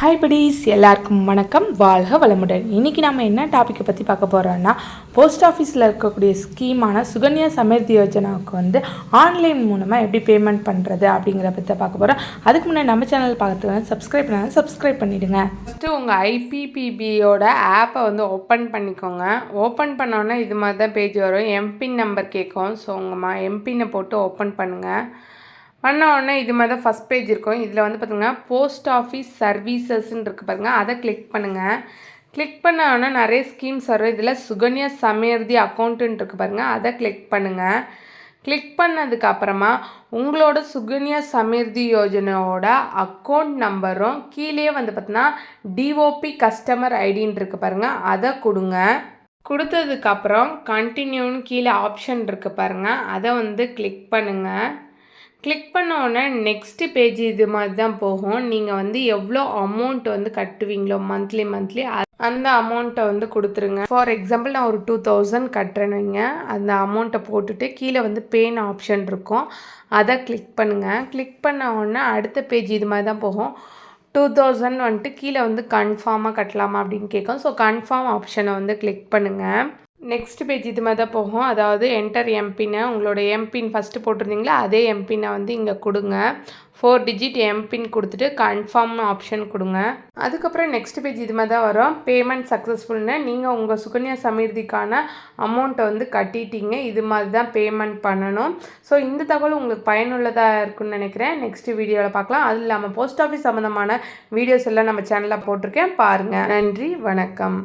Hi buddies எல்லாருக்கும் வணக்கம். வாழ்க வளமுடன். இன்றைக்கி நம்ம என்ன டாப்பிக்கை பற்றி பார்க்க போகிறோன்னா போஸ்ட் ஆஃபீஸில் இருக்கக்கூடிய ஸ்கீமான சுகன்யா சமர்த்தி யோஜனாவுக்கு வந்து ஆன்லைன் மூலமாக எப்படி பேமெண்ட் பண்ணுறது அப்படிங்கிற பற்றி பார்க்க போகிறோம் அதுக்கு முன்னாடி நம்ம சேனல் பார்த்துக்கலாம் சப்ஸ்கிரைப் பண்ணாலும் சப்ஸ்கிரைப் பண்ணிவிடுங்க ஃபஸ்ட்டு உங்கள் ஐபிபிபியோட ஆப்பை வந்து ஓப்பன் பண்ணிக்கோங்க. ஓப்பன் பண்ணோன்னே இது மாதிரி தான் பேஜ் வரும். எம்பின் நம்பர் கேட்கும். ஸோ உங்கள் எம்பினை போட்டு ஓப்பன் பண்ணுங்கள் பண்ண உடனே இது மாதிரி தான் ஃபஸ்ட் பேஜ் இருக்கும். இதில் வந்து பார்த்திங்கன்னா போஸ்ட் ஆஃபீஸ் சர்வீசஸ்ன்னு இருக்குது பாருங்கள் அதை கிளிக் பண்ணுங்கள் கிளிக் பண்ண உடனே நிறைய ஸ்கீம்ஸ் வரும். இதில் சுகன்யா சமயர்தி அக்கௌண்ட்டுன்னு இருக்குது பாருங்கள் அதை கிளிக் பண்ணுங்கள் கிளிக் பண்ணதுக்கு அப்புறமா உங்களோட சுகன்யா சமிர்தி யோஜனையோட அக்கௌண்ட் நம்பரும் கீழே வந்து பார்த்தீங்கன்னா டிஓபி கஸ்டமர் ஐடின்னு இருக்குது பாருங்கள் அதை கொடுங்க. கொடுத்ததுக்கப்புறம் கண்டினியூன்னு கீழே ஆப்ஷன் இருக்குது பாருங்கள் அதை வந்து கிளிக் பண்ணுங்கள் கிளிக் பண்ண உடனே நெக்ஸ்ட்டு பேஜ் இது மாதிரி தான் போகும். நீங்கள் வந்து எவ்வளோ அமௌண்ட் வந்து கட்டுவீங்களோ மந்த்லி மந்த்லி அந்த அமௌண்ட்டை வந்து கொடுத்துருங்க. ஃபார் எக்ஸாம்பிள் நான் ஒரு டூ தௌசண்ட் கட்டுறேனுங்க அந்த அமௌண்ட்டை போட்டுட்டு கீழே வந்து பேன் ஆப்ஷன் இருக்கும். அதை கிளிக் பண்ணுங்கள் கிளிக் பண்ண உடனே அடுத்த பேஜ் இது மாதிரி தான் போகும். டூ தௌசண்ட் வந்துட்டு கீழே வந்து கன்ஃபார்மாக கட்டலாமா அப்படின்னு கேட்கும். ஸோ கன்ஃபார்ம் ஆப்ஷனை வந்து கிளிக் பண்ணுங்கள் நெக்ஸ்ட் பேஜ் இது மாதிரி தான் போகும். அதாவது என்டர் எம்பின்னு உங்களோட எம்பின் ஃபஸ்ட்டு போட்டிருந்தீங்களா? அதே எம்பினை வந்து இங்கே கொடுங்க. ஃபோர் டிஜிட் எம்பின் கொடுத்துட்டு கன்ஃபார்ம் ஆப்ஷன் கொடுங்க. அதுக்கப்புறம் நெக்ஸ்ட் பேஜ் இது மாதிரி தான் வரும். பேமெண்ட் சக்ஸஸ்ஃபுல்னு நீங்கள் உங்கள் சுகன்யா சமிர்திக்கான அமௌண்ட்டை வந்து கட்டிட்டீங்க. இது மாதிரி தான் பேமெண்ட் பண்ணணும். ஸோ இந்த தகவல் உங்களுக்கு பயனுள்ளதாக இருக்குன்னு நினைக்கிறேன். நெக்ஸ்ட் வீடியோவில் பார்க்கலாம். அது இல்லாமல் போஸ்ட் ஆஃபீஸ் சம்மந்தமான வீடியோஸ் எல்லாம் நம்ம சேனலில் போட்டிருக்கேன். பாருங்கள் நன்றி. வணக்கம்.